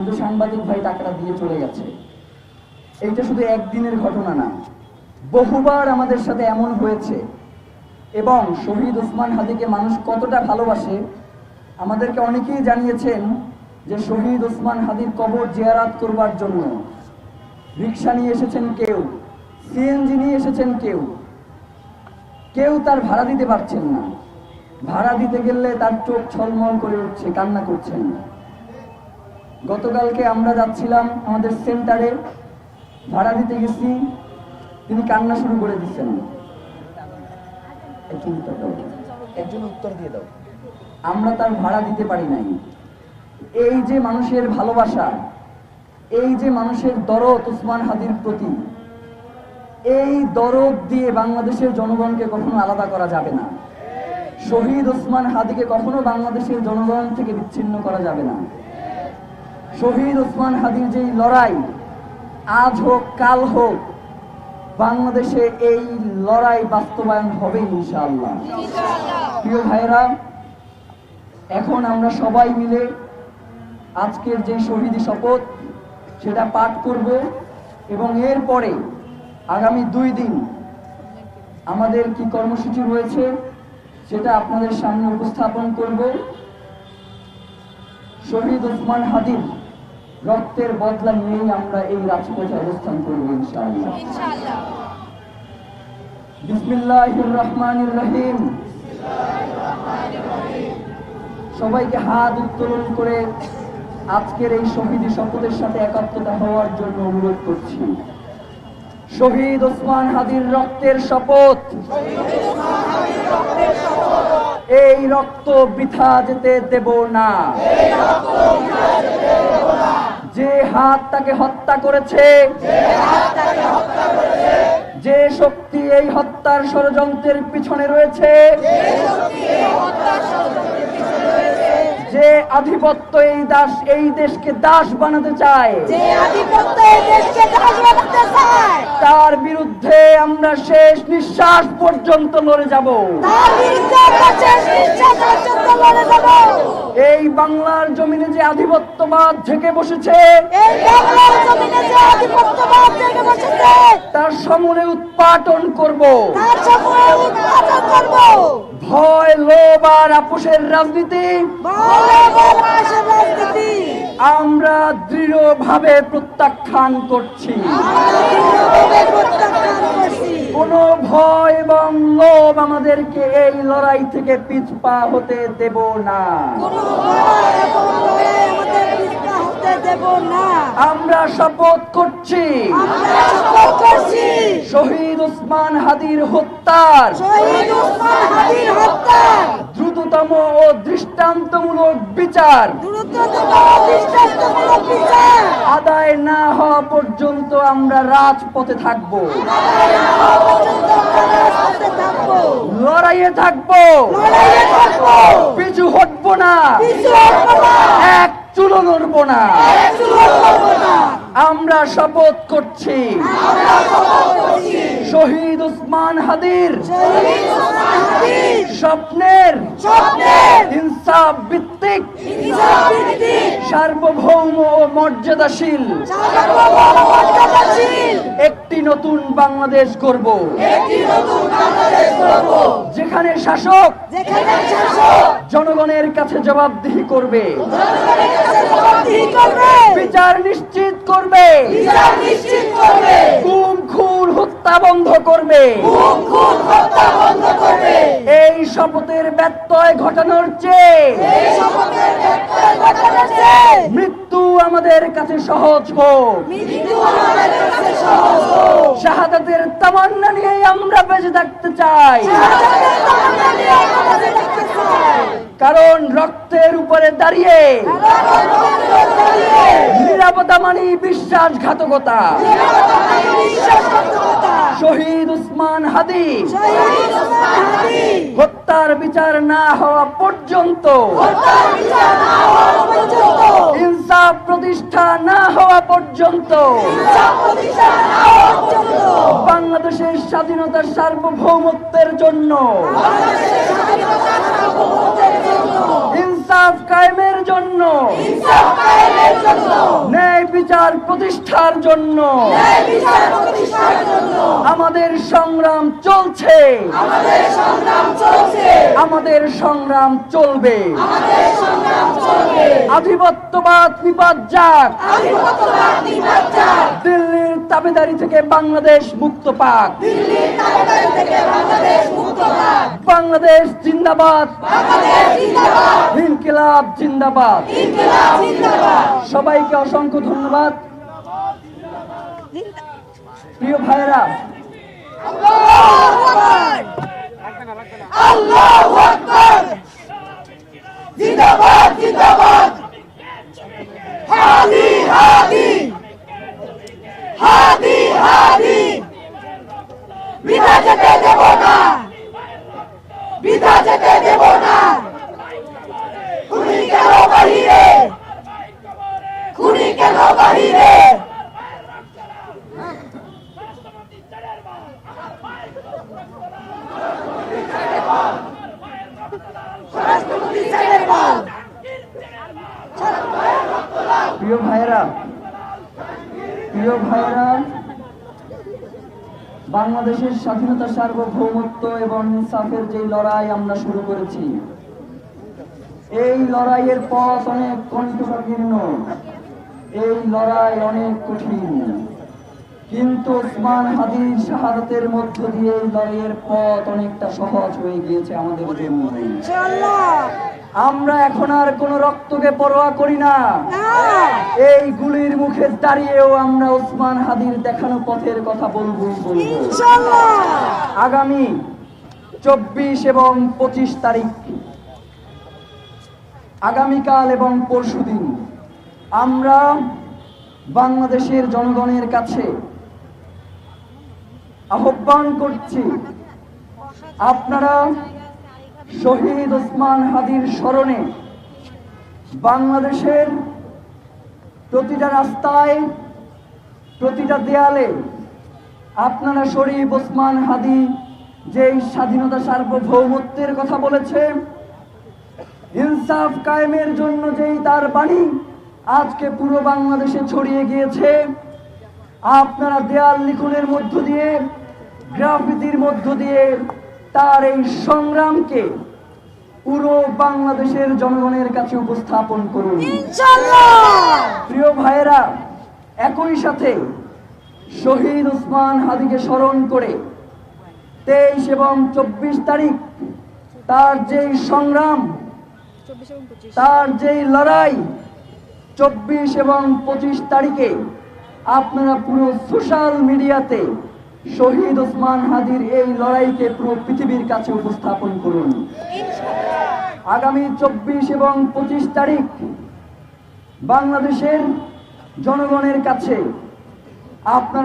কিন্তু সাংবাদিক ভাই টাকাটা দিয়ে চলে গেছে। এইটা শুধু একদিনের ঘটনা না, বহুবার আমাদের সাথে এমন হয়েছে এবং শহীদ ওসমান হাদিকে মানুষ কতটা ভালোবাসে, আমাদেরকে অনেকেই জানিয়েছেন যে শহীদ ওসমান হাদির কবর জিয়ারাত করবার জন্য। রিক্সা নিয়ে এসেছেন কেউ, সিএনজি নিয়ে এসেছেন কেউ। কেউ তার ভাড়া দিতে পারছেন না। ভাড়া দিতে গেলে তার চোখ ছলমল করে উঠছে, কান্না করছেন। গতকালকে আমরা যাচ্ছিলাম আমাদের সেন্টারে ভাড়া দিতে গেছি তিনি কান্না শুরু করে দিচ্ছেন। একটু উত্তর দাও। একজন উত্তর দিয়ে দাও। আমরা তার ভাড়া দিতে পারি নাই। এই যে মানুষের ভালোবাসা এই যে মানুষের দরদ উসমান হাদির প্রতি এই দরদ দিয়ে বাংলাদেশের জনগণকে কখনো আলাদা করা যাবে না। শহীদ ওসমান হাদিকে কখনো বাংলাদেশের জনগণ থেকে বিচ্ছিন্ন করা যাবে না। শহীদ ওসমান হাদির যেই লড়াই, আজ হোক, কাল হোক, বাংলাদেশে এই লড়াই বাস্তবায়ন হবে ইনশাআল্লাহ। প্রিয় ভাইরা এখন আমরা সবাই মিলে আজকের যে শহীদি শপথ, সেটা পাঠ করব এবং এরপরে আগামী দুই দিন আমাদের কি কর্মসূচি রয়েছে, সেটা আপনাদের সামনে উপস্থাপন করব। শহীদ ওসমান হাদির রক্তের বদলা নিয়েই আমরা এই রাজপথে অবস্থান করব ইনশাআল্লাহ। বিসমিল্লাহির রহমানির রহিম। সবাইকে হাত উত্তোলন করে আজকের এই শহীদ শপথের সাথে একাত্মতা হওয়ার জন্য অনুরোধ করছি। শহীদ ওসমান হাদির রক্তের শপথ। এই রক্ত বৃথা যেতে দেব না। যে হাত তাকে হত্যা করেছে যে শক্তি এই হত্যার ষড়যন্ত্রের পিছনে রয়েছে যে আধিপত্য এই দাস এই দেশকে দাস বানাতে চায় যে আধিপত্য এই দেশকে দাস বানাতে চায় তার বিরুদ্ধে আমরা শেষ নিঃশ্বাস পর্যন্ত লড়ে যাব। তার বিরুদ্ধে আমরা শেষ নিঃশ্বাস পর্যন্ত লড়ে যাব। এই বাংলার জমিনে যে আধিপত্যবাদ ঝেঁকে বসেছে এই বাংলার জমিনে যে আধিপত্যবাদ জেগে বসেছে তার সমূলে উৎপাটন করব। তার সময় উৎপাদন করব। ভয় লোভ আর আপোষের রাজনীতি। আমরা দৃঢ়ভাবে প্রত্যাখ্যান করছি। কোনো ভয় এবং লোভ আমাদেরকে এই লড়াই থেকে পিছপা হতে দেব না। আমরা শপথ করছি। শহীদ উসমান হাদির হত্যার। শহীদ ওসমান হাদির হত্যা দ্রুততম ও দৃষ্টান্তমূলক বিচার। আদায় না হওয়া পর্যন্ত আমরা রাজপথে থাকব। লড়াইয়ে থাকব। পিছু হটবো না। এক চুলো নড়বো না। আমরা শপথ করছি। শহীদ উসমান হাদির শহীদ ইনসাফ ভিত্তিক সার্বভৌম ও মর্যাদাশীল। একটি নতুন বাংলাদেশ করব যেখানে শাসক জনগণের কাছে জবাবদিহি করবে। বিচার নিশ্চিত করবে। গুম খুন হত্যা বন্ধ করবে। এই শপথের ব্যত্যয় ঘটানোর চেয়ে মৃত্যু আমাদের কাছে সহজ হোক। শাহাদাতের তামান্না নিয়ে আমরা বেঁচে থাকতে চাই। কারণ রক্তের উপরে দাঁড়িয়ে রক্তের মানি বিশ্বাসঘাতকতা। শহীদ উসমান হাদি। হত্যার বিচার না হওয়া পর্যন্ত। ইনসাফ প্রতিষ্ঠা না হওয়া পর্যন্ত। বাংলাদেশের স্বাধীনতার সার্বভৌমত্বের জন্য। ইনসাফ কায়েমের জন্য। বিচার প্রতিষ্ঠার জন্য। আমাদের সংগ্রাম চলছে। আমাদের সংগ্রাম চলবে। আধিপত্যবাদ বিপদ যাক দিল্লির তাবেদারি থেকে বাংলাদেশ মুক্ত পাক। বাংলাদেশ জিন্দাবাদ। জিন্দাবাদ। ইনকিলাব জিন্দাবাদ। সবাইকে অসংখ্য ধন্যবাদ। প্রিয় ভাইরা জিন্দাবাদ জিন্দাবাদ হাদি হাদি হাদি হাদি বিধা যেতে দেব না বিধা যেতে দেব না খুনি কেন বাহিরে খুনি বাংলাদেশের স্বাধীনতা সার্বভৌমত্ব এবং ইনসাফের যে লড়াই আমরা শুরু করেছি, এই লড়াইয়ের পথ অনেক কণ্ঠকাকীর্ণ এই লড়াই অনেক কঠিন। কিন্তু ওসমান হাদির শাহাদতের মধ্য দিয়ে লড়াইয়ের পথ অনেকটা সহজ হয়ে গিয়েছে আমাদের জন্য। আমরা এখন আর কোনো রক্তকে পরোয়া করি না। এই গুলির মুখে দাঁড়িয়েও আমরা ওসমান হাদির দেখানো পথের কথা বলব আগামী চব্বিশ এবং পঁচিশ তারিখ আগামীকাল এবং পরশুদিন আমরা বাংলাদেশের জনগণের কাছে আহ্বান করছি, আপনারা শহীদ ওসমান হাদির স্মরণে বাংলাদেশের প্রতিটা রাস্তায়, প্রতিটা দেয়ালে আপনারা শরীফ ওসমান হাদি যেই স্বাধীনতা সার্বভৌমত্বের কথা বলেছে, ইনসাফ কায়েমের জন্য যেই তার বাণী আজকে পুরো বাংলাদেশে ছড়িয়ে গিয়েছে। আপনারা দেয়াল লিখনের মধ্য দিয়ে গ্রাফিতির মধ্য দিয়ে তার এই সংগ্রামকে পুরো বাংলাদেশের জনগণের কাছে উপস্থাপন করুন। প্রিয় ভাইয়েরা একই সাথে শহীদ উসমান হাদিকে স্মরণ করে তেইশ এবং চব্বিশ তারিখ তার যেই সংগ্রাম তার যেই লড়াই চব্বিশ এবং পঁচিশ তারিখে আপনারা পুরো সোশ্যাল মিডিয়াতে শহীদ ওসমান হাদির এই লড়াইকে পুরো পৃথিবীর কাছে উপস্থাপন করুন। আগামী চব্বিশ এবং পঁচিশ তারিখ বাংলাদেশের জনগণের কাছে আপনার